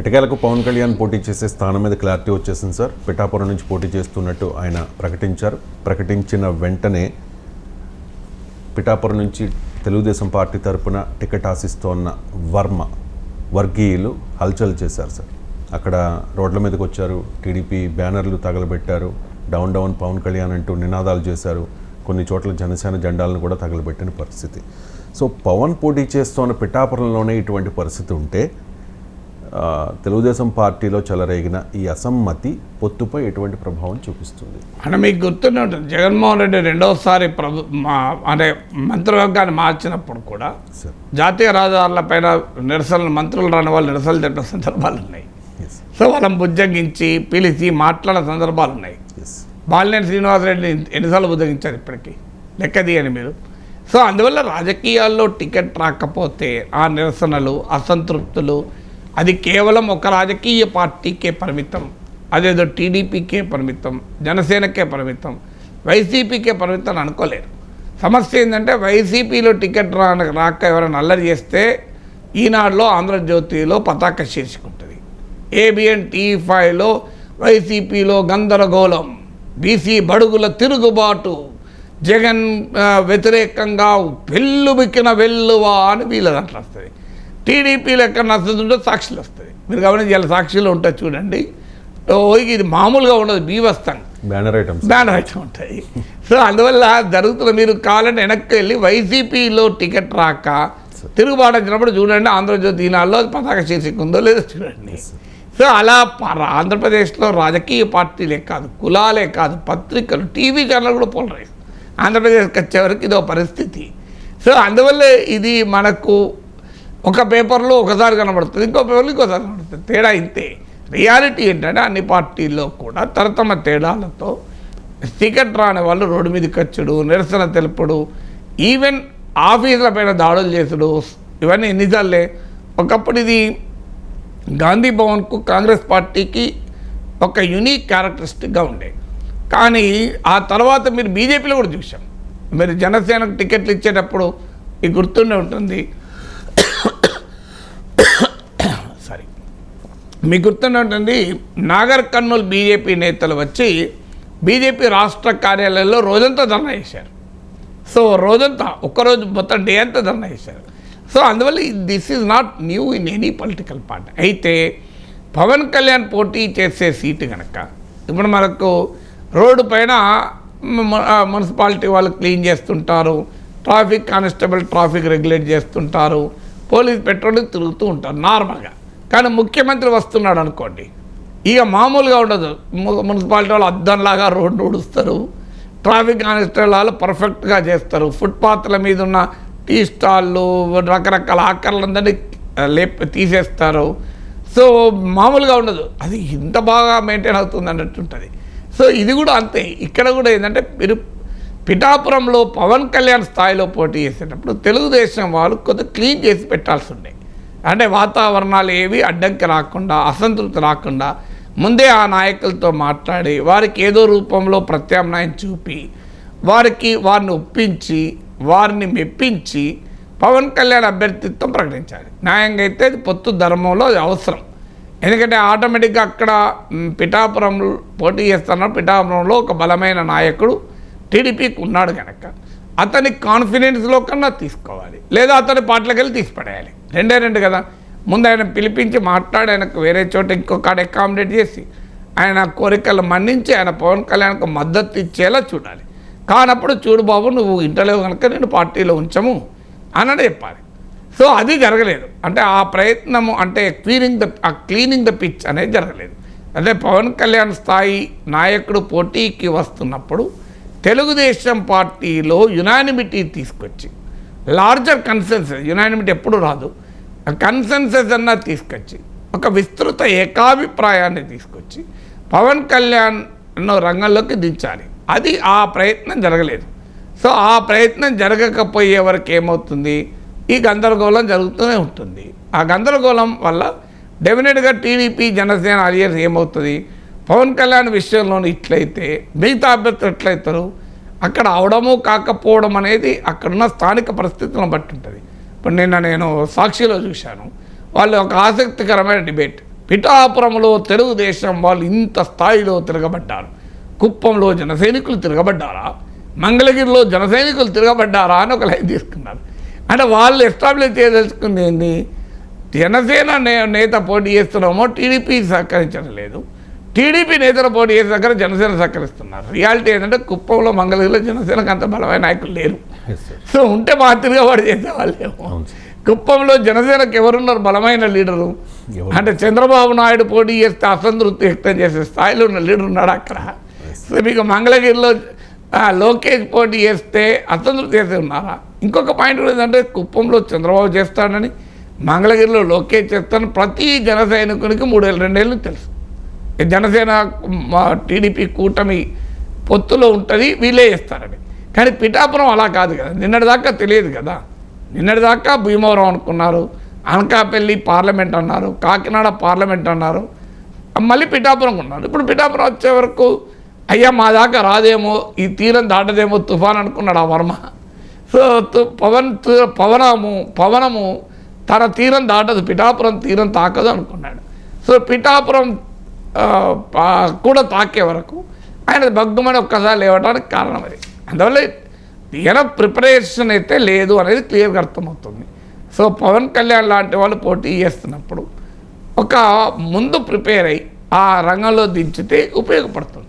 ఎటకేలకు పవన్ కళ్యాణ్ పోటీ చేసే స్థానం మీద క్లారిటీ వచ్చేసింది సార్. పిఠాపురం నుంచి పోటీ చేస్తున్నట్టు ఆయన ప్రకటించారు. ప్రకటించిన వెంటనే పిఠాపురం నుంచి తెలుగుదేశం పార్టీ తరపున టికెట్ ఆశిస్తోన్న వర్మ వర్గీయులు హల్చల్ చేశారు సార్. అక్కడ రోడ్ల మీదకి వచ్చారు. టీడీపీ బ్యానర్లు తగలబెట్టారు. డౌన్ డౌన్ పవన్ కళ్యాణ్ అంటూ నినాదాలు చేశారు. కొన్ని చోట్ల జనసేన జెండాలను కూడా తగలబెట్టిన పరిస్థితి. సో పవన్ పోటీ చేస్తున్న పిఠాపురంలోనే ఇటువంటి పరిస్థితి ఉంటే తెలుగుదేశం పార్టీలో చెలరేగిన ఈ అసమ్మతి పొత్తుపై ఎటువంటి ప్రభావం చూపిస్తుంది? అంటే మీకు గుర్తునే ఉంటుంది. జగన్మోహన్ రెడ్డి రెండవసారి ప్రభు అంటే మంత్రివర్గాన్ని మార్చినప్పుడు కూడా జాతీయ రహదారులపైన నిరసనలు మంత్రులు రాని వాళ్ళు నిరసనలు చెప్పిన సందర్భాలు ఉన్నాయి. సో వాళ్ళని బుజ్జగించి పిలిచి మాట్లాడిన సందర్భాలు ఉన్నాయి. బాలినేని శ్రీనివాసరెడ్డిని ఎన్నిసార్లు బుద్ధగించారు ఇప్పటికీ? లెక్క తీయని మీరు. సో అందువల్ల రాజకీయాల్లో టికెట్ రాకపోతే ఆ నిరసనలు అసంతృప్తులు అది కేవలం ఒక రాజకీయ పార్టీకే పరిమితం. అదేదో టీడీపీకే పరిమితం జనసేనకే పరిమితం వైసీపీకే పరిమితం అని అనుకోలేరు. సమస్య ఏంటంటే వైసీపీలో టికెట్ రా రాక ఎవరైనా అల్లరి చేస్తే ఈనాడులో ఆంధ్రజ్యోతిలో పతాక శీర్షిక ఉంటుంది. ఏబిఎన్ టీ ఫైవ్లో వైసీపీలో గందరగోళం బీసీ బడుగుల తిరుగుబాటు జగన్ వ్యతిరేకంగా వెల్లుబిక్కిన వెల్లువా అని వీళ్ళ దాంట్లో వస్తుంది. టీడీపీలో ఎక్కడ నచ్చుతుందో సాక్షులు వస్తుంది మీరు గమనించాలి సాక్షులు ఉంటాయి చూడండి. ఇది మామూలుగా ఉండదు బీవస్తంగా బ్యానర్ ఐటమ్స్ బ్యానర్ అయితే ఉంటాయి. సో అందువల్ల జరుగుతున్న మీరు కావాలంటే వెనక్కి వెళ్ళి వైసీపీలో టికెట్ రాక తిరుగుబాటు వచ్చినప్పుడు చూడండి ఆంధ్రజ్యోతి ఈనాడులో పతాక శీర్షిక ఉందో లేదో చూడండి. సో అలా ఆంధ్రప్రదేశ్లో రాజకీయ పార్టీలే కాదు కులాలే కాదు పత్రికలు టీవీ ఛానల్ కూడా పోలరైజ్. ఆంధ్రప్రదేశ్కి వచ్చేవరకు ఇదో పరిస్థితి. సో అందువల్ల ఇది మనకు ఒక పేపర్లో ఒకసారి కనబడుతుంది ఇంకో పేపర్లో ఇంకోసారి కనబడుతుంది. తేడా ఇంతే. రియాలిటీ ఏంటంటే అన్ని పార్టీల్లో కూడా తరతమ తేడాలతో టికెట్ రాని వాళ్ళు రోడ్డు మీదకి వచ్చుడు నిరసన తెలుపుడు ఈవెన్ ఆఫీసుల పైన దాడులు చేసుడు ఇవన్నీ ఎన్నిసార్లే. ఒకప్పుడు ఇది గాంధీ భవన్కు కాంగ్రెస్ పార్టీకి ఒక యునీక్ క్యారెక్టరిస్టిక్గా ఉండే. కానీ ఆ తర్వాత మీరు బీజేపీలో కూడా చూసాం మీరు జనసేనకు టికెట్లు ఇచ్చేటప్పుడు ఈ గుర్తుండే ఉంటుంది సారీ మీకు గుర్తుంటుంది నాగర్ కర్నూలు బీజేపీ నేతలు వచ్చి బీజేపీ రాష్ట్ర కార్యాలయంలో రోజంతా ధర్నా చేశారు. సో రోజంతా ఒక్కరోజు మొత్తం డే అంతా ధర్నా చేశారు. సో అందువల్ల this is not new in any political party. అయితే పవన్ కళ్యాణ్ పోటీ చేసే సీటు కనుక ఇప్పుడు మనకు రోడ్డు పైన మున్సిపాలిటీ వాళ్ళు క్లీన్ చేస్తుంటారు ట్రాఫిక్ కానిస్టేబుల్ ట్రాఫిక్ రెగ్యులేట్ చేస్తుంటారు పోలీస్ పెట్రోల్ తిరుగుతూ ఉంటారు నార్మల్గా. కానీ ముఖ్యమంత్రి వస్తున్నాడు అనుకోండి. ఇక మామూలుగా ఉండదు. మున్సిపాలిటీ వాళ్ళు అద్దంలాగా రోడ్డు ఊడుస్తారు. ట్రాఫిక్ కానిస్టేబుల్ వాళ్ళు పర్ఫెక్ట్గా చేస్తారు. ఫుట్పాత్ల మీద ఉన్న టీ స్టాళ్ళు రకరకాల ఆకర్లందరినీ లేపి తీసేస్తారు. సో మామూలుగా ఉండదు. అది ఇంత బాగా మెయింటైన్ అవుతుంది అన్నట్టు ఉంటుంది. సో ఇది కూడా అంతే. ఇక్కడ కూడా ఏంటంటే మీరు పిఠాపురంలో పవన్ కళ్యాణ్ స్థాయిలో పోటీ చేసేటప్పుడు తెలుగుదేశం వాళ్ళు కొంత క్లీన్ చేసి పెట్టాల్సి ఉండే. అంటే వాతావరణాలు ఏవి అడ్డంకి రాకుండా అసంతృప్తి రాకుండా ముందే ఆ నాయకులతో మాట్లాడి వారికి ఏదో రూపంలో ప్రత్యామ్నాయం చూపి వారికి వారిని ఒప్పించి వారిని మెప్పించి పవన్ కళ్యాణ్ అభ్యర్థిత్వం ప్రకటించాలి. న్యాయంగా అయితే అది పొత్తు ధర్మంలో అది అవసరం. ఎందుకంటే ఆటోమేటిక్గా అక్కడ పిఠాపురం పోటీ చేస్తున్న పిఠాపురంలో ఒక బలమైన నాయకుడు టీడీపీకి ఉన్నాడు కనుక అతని కాన్ఫిడెన్స్లో కన్నా తీసుకోవాలి. లేదా అతని పాటలకు వెళ్ళి తీసిపడేయాలి. రెండే రెండు కదా. ముందు ఆయన పిలిపించి మాట్లాడి ఆయనకు వేరే చోట ఇంకో కాడ అకామిడేట్ చేసి ఆయన కోరికలు మన్నించి ఆయన పవన్ కళ్యాణ్కు మద్దతు ఇచ్చేలా చూడాలి. కానప్పుడు చూడు బాబు నువ్వు ఇంటలేవు కనుక నేను పార్టీలో ఉంచము అని చెప్పాలి. సో అది జరగలేదు. అంటే ఆ ప్రయత్నము అంటే క్లీనింగ్ ద ఆ క్లీనింగ్ ద పిచ్ అనేది జరగలేదు. అంటే పవన్ కళ్యాణ్ స్థాయి నాయకుడు పోటీకి వస్తున్నప్పుడు తెలుగుదేశం పార్టీలో యునానిమిటీ తీసుకొచ్చి లార్జర్ కన్సెన్సెస్ యునానిమిటీ ఎప్పుడు రాదు. కన్సెన్సెస్ అన్న తీసుకొచ్చి ఒక విస్తృత ఏకాభిప్రాయాన్ని తీసుకొచ్చి పవన్ కళ్యాణ్ రంగంలోకి దించాలి. అది ఆ ప్రయత్నం జరగలేదు. సో ఆ ప్రయత్నం జరగకపోయే వరకు ఏమవుతుంది? ఈ గందరగోళం జరుగుతూనే ఉంటుంది. ఆ గందరగోళం వల్ల డెఫినెట్గా టీడీపీ జనసేన అలియన్స్ ఏమవుతుంది? పవన్ కళ్యాణ్ విషయంలో ఇట్లయితే మిగతా అభ్యర్థులు ఎట్లయితారు? అక్కడ అవడము కాకపోవడం అనేది అక్కడున్న స్థానిక పరిస్థితులను బట్టి ఉంటుంది. ఇప్పుడు నిన్న నేను సాక్షిలో చూశాను. వాళ్ళు ఒక ఆసక్తికరమైన డిబేట్. పిఠాపురంలో తెలుగుదేశం వాళ్ళు ఇంత స్థాయిలో తిరగబడ్డారు. కుప్పంలో జనసైనికులు తిరగబడ్డారా? మంగళగిరిలో జనసైనికులు తిరగబడ్డారా అని ఒక లైన్ తీసుకున్నారు. అంటే వాళ్ళు ఎస్టాబ్లిష్ చేయదలుచుకుంది జనసేన నే నేత పోటీ చేస్తున్నామో టీడీపీ సహకరించడం లేదు. టీడీపీ నేతలు పోటీ చేసే దగ్గర జనసేన సహకరిస్తున్నారు. రియాలిటీ ఏంటంటే కుప్పంలో మంగళగిరిలో జనసేనకు అంత బలమైన నాయకులు లేరు. సో ఉంటే మా తిరగబడి చేసేవాళ్ళేమో కుప్పంలో జనసేనకు ఎవరున్నారు బలమైన లీడరు? అంటే చంద్రబాబు నాయుడు పోటీ చేస్తే అసంతృప్తి వ్యక్తం చేసే స్థాయిలో ఉన్న లీడర్ ఉన్నాడు అక్కడ. సో మీకు మంగళగిరిలో లోకేష్ పోటీ చేస్తే అసంతృప్తి చేస్తే ఉన్నారా? ఇంకొక పాయింట్ కూడా ఏంటంటే కుప్పంలో చంద్రబాబు చేస్తాడని మంగళగిరిలో లోకేష్ చేస్తాను ప్రతి జన సైనికునికి మూడేళ్ళు రెండేళ్ళు తెలుసు. జనసేన మా టీడీపీ కూటమి పొత్తులో ఉంటుంది వీళ్ళే చేస్తారని. కానీ పిఠాపురం అలా కాదు కదా. నిన్నటిదాకా తెలియదు కదా. నిన్నటిదాకా భీమవరం అనుకున్నారు అనకాపల్లి పార్లమెంట్ అన్నారు కాకినాడ పార్లమెంట్ అన్నారు మళ్ళీ పిఠాపురం ఉన్నారు ఇప్పుడు పిఠాపురం వచ్చే వరకు అయ్యా మా దాకా రాదేమో ఈ తీరం దాటదేమో తుఫాన్ అనుకున్నాడు ఆ వర్మ. సో తు- పవన్ పవనము పవనము తన తీరం దాటదు పిఠాపురం తీరం తాకదు అనుకున్నాడు. సో పిఠాపురం కూడా తాకే వరకు ఆయన భగ్గుమని ఒక్కసారి లేవడానికి కారణం అది. అందువల్ల ఈయన ప్రిపరేషన్ అయితే లేదు అనేది క్లియర్గా అర్థమవుతుంది. సో పవన్ కళ్యాణ్ లాంటి వాళ్ళు పోటీ చేస్తున్నప్పుడు ఒక ముందు ప్రిపేర్ అయ్యి ఆ రంగంలో దించితే ఉపయోగపడుతుంది.